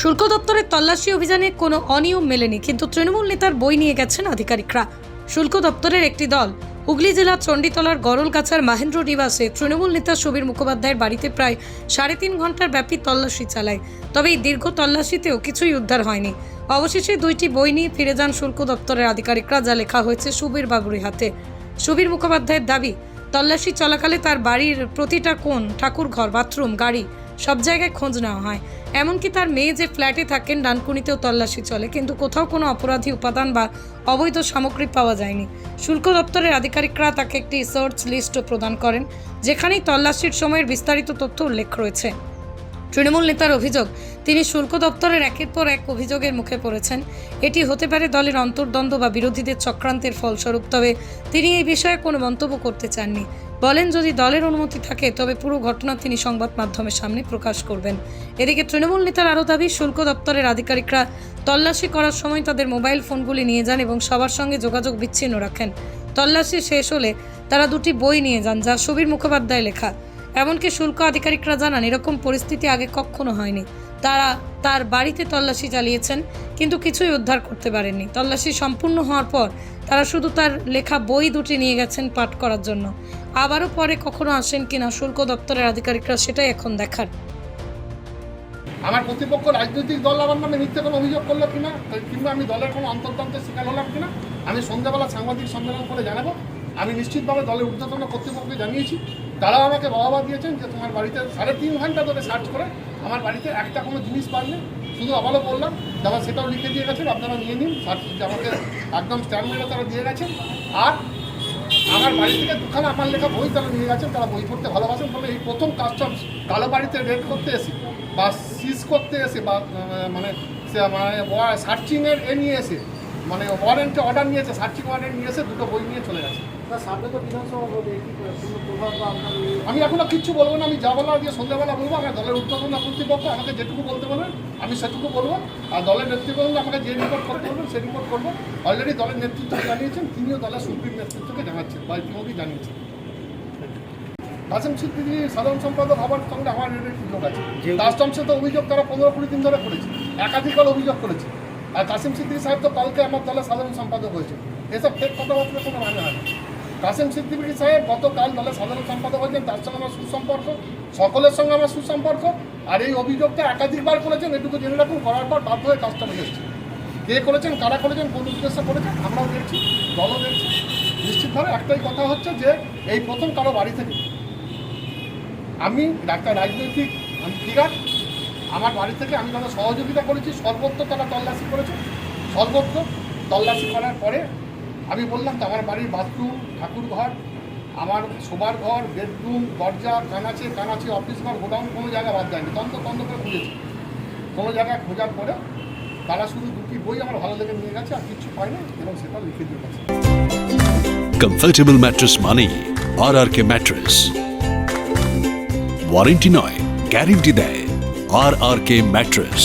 শুল্ক দপ্তরের তল্লাশি অভিযানে কোনো অনিয়ম মেলেনি, কিন্তু তৃণমূল নেতার বই নিয়ে গেছেন আধিকারিকরা। শুল্ক দপ্তরের একটি দল, হুগলি জেলার চণ্ডীতলার গরলগাছার মাহেন্দ্র নিবাসে তৃণমূল নেতা সুবীর মুখোপাধ্যায়ের বাড়িতে প্রায় সাড়ে তিন ঘণ্টার ব্যাপী তল্লাশি চালায়। তবে এই দীর্ঘ তল্লাশিতেও কিছুই উদ্ধার হয়নি। অবশেষে দুইটি বই নিয়ে ফিরে যান শুল্ক দপ্তরের আধিকারিকরা, যা লেখা হয়েছে সুবীর বাবুরি হাতে। সুবীর মুখোপাধ্যায়ের দাবি, তল্লাশি চলাকালে তার বাড়ির প্রতিটা কোণ ঠাকুর ঘর বাথরুম, গাড়ি সব জায়গায় খোঁজ নেওয়া হয়। এমনকি তার মেয়ে যে ফ্ল্যাটে থাকেন, ডানকুনিতেও তল্লাশি চলে, কিন্তু কোথাও কোনো অপরাধী উপাদান বা অবৈধ সামগ্রী পাওয়া যায়নি। শুল্ক দপ্তরের আধিকারিকরা তাকে একটি সার্চ লিস্টও প্রদান করেন, যেখানেই তল্লাশির সময়ের বিস্তারিত তথ্য উল্লেখ রয়েছে। তৃণমূল নেতার অভিযোগ, তিনি শুল্ক দপ্তরের একের পর এক অভিযোগের মুখে পড়েছেন। এটি হতে পারে দলের অন্তর্দ্বন্দ্ব বা বিরোধীদের চক্রান্তের ফলস্বরূপ, তবে তিনি এই বিষয়ে কোনো মন্তব্য করতে চাননি। বলেন, যদি দলের অনুমতি থাকে, তবে পুরো ঘটনা তিনি সংবাদ মাধ্যমের সামনে প্রকাশ করবেন। এদিকে তৃণমূল নেতার আরও দাবি, শুল্ক দপ্তরের আধিকারিকরা তল্লাশি করার সময় তাদের মোবাইল ফোনগুলি নিয়ে যান এবং সবার সঙ্গে যোগাযোগ বিচ্ছিন্ন রাখেন। তল্লাশি শেষ হলে তারা দুটি বই নিয়ে যান, যা সুবীর মুখোপাধ্যায় লেখা। এমনকি শুল্ক আধিকারিকরা জানান, এরকম পরিস্থিতি আগে কখনো হয়নি। তারা তার বাড়িতে তল্লাশি চালিয়েছেন, কিন্তু কিছুই উদ্ধার করতে পারেননি। তল্লাশি সম্পূর্ণ হওয়ার পর তারা শুধু তার লেখা বই দুটি নিয়ে গেছেন পাঠ করার জন্য। আবারও পরে কখনো আসেন কিনা শুল্ক দপ্তরের আধিকারিকরা সেটাই এখন দেখার। আমার প্রতিপক্ষ রাজনৈতিক দল আমার নামে মিথ্যে কোনো অভিযোগ করল কিনা, কিংবা আমি দলের কোনো অন্তর্তন্ত্রের শিকার হলাম কিনা, আমি সন্ধ্যাবেলা সাংবাদিক সম্মেলন করে জানাব। আমি নিশ্চিতভাবে দলের ঊর্ধ্বতন কর্তৃপক্ষকে জানিয়েছি। তারাও আমাকে বাহবা দিয়েছেন যে তোমার বাড়িতে সাড়ে তিন ঘণ্টা ধরে সার্চ করে আমার বাড়িতে একটা কোনো জিনিস পাননি। শুধু আবারও বললাম তারা সেটাও লিখে দিয়ে গেছেন, আপনারা নিয়ে নিন। আমাকে একদম স্ট্যান্ড তারা দিয়ে গেছেন। আর আমার বাড়ি থেকে দুখানা আমার লেখা বই তারা নিয়ে গেছেন, তারা বই পড়তে ভালোবাসেন। তবে এই প্রথম কাস্টমস কালো বাড়িতে রেড করতে এসে বা সিজ করতে এসে বা মানে সে- মানে সার্চিংয়ের এ নিয়ে এসে মানে ওয়ারেন্টে অর্ডার নিয়েছে সার্চিং ওয়ারেন্ট নিয়ে এসে দুটো বই নিয়ে চলে গেছে। আমি এখনও কিচ্ছু বলব না আমি যা বলা দিয়ে সন্ধ্যাবেলা বলব আমার দলের উত্তরণ কর্তৃপক্ষ আমাকে যেটুকু বলতে পারবেন আমি সেটুকু বলব। আর দলের নেতৃত্ব আমাকে যে রিপোর্ট করতে বলবেন সেই রিপোর্ট করব। অলরেডি দলের নেতৃত্ব জানিয়েছেন তিনিও দলের সুপ্রিম নেতৃত্বকে জানাচ্ছেন বা ইতিমধ্যেই জানিয়েছেন। কাসেম সিদ্দিকি সাধারণ সম্পাদক হওয়ার সঙ্গে আমার এর যোগ আছে। কাস্টমসে তো অভিযোগ তারা পনেরো কুড়ি দিন ধরে করেছে। একাধিকবার অভিযোগ করেছে। আর কাসিম সিদ্দিকি সাহেব তো কালকে আমার দলের সাধারণ সম্পাদক হয়েছে। এসব ফেক কথাবার্তা কোনো মানে হয় না। কাসেম সিদ্দিকি সাহেব গতকাল দলের সাধারণ সম্পাদক হয়েছেন, তার সঙ্গে আমার সুসম্পর্ক, সকলের সঙ্গে আমার সুসম্পর্ক, আর এই অভিযোগটা একাধিকবার করেছেন, এটুকু জেনে রাখুন, করার পর বাধ্য হয়ে কাজটা এসেছে। কে করেছেন, কারা করেছেন, কোন উদ্দেশ্যে করেছেন, আমরাও দেখছি, দলও দেখছি। নিশ্চিতভাবে একটাই কথা হচ্ছে যে, এই প্রথম কারও বাড়ি থেকে আমি ডাক্তার রাজনৈতিক, আমি ফিগার, আমার বাড়ি থেকে আমি তাদের সহযোগিতা করেছি, সর্বত্র তারা তল্লাশি করেছে, সর্বত্র তল্লাশি করার পরে আমি বললাম তো আমার বাড়ির বাথরুম ঠাকুর ঘর আমার শোবার ঘর বেডরুম দরজা কানাচে কানাচে অফিস ঘর গোডাউন কোনো জায়গা বাদ যায়নি তন্ত তন্ত করে খুঁজেছি। কোনো জায়গায় খোঁজার পরে তারা শুধু দুটি বই আমার ভালো লেগে নিয়ে গেছে আর কিচ্ছু পায়নি এবং সেটা লিখে দিয়ে গেছে। কমফর্টেবল ম্যাট্রেস মানেই আর আর কে ম্যাট্রেস ওয়ারেন্টি নয় গ্যারেন্টি দেয় আর আর কে ম্যাট্রেস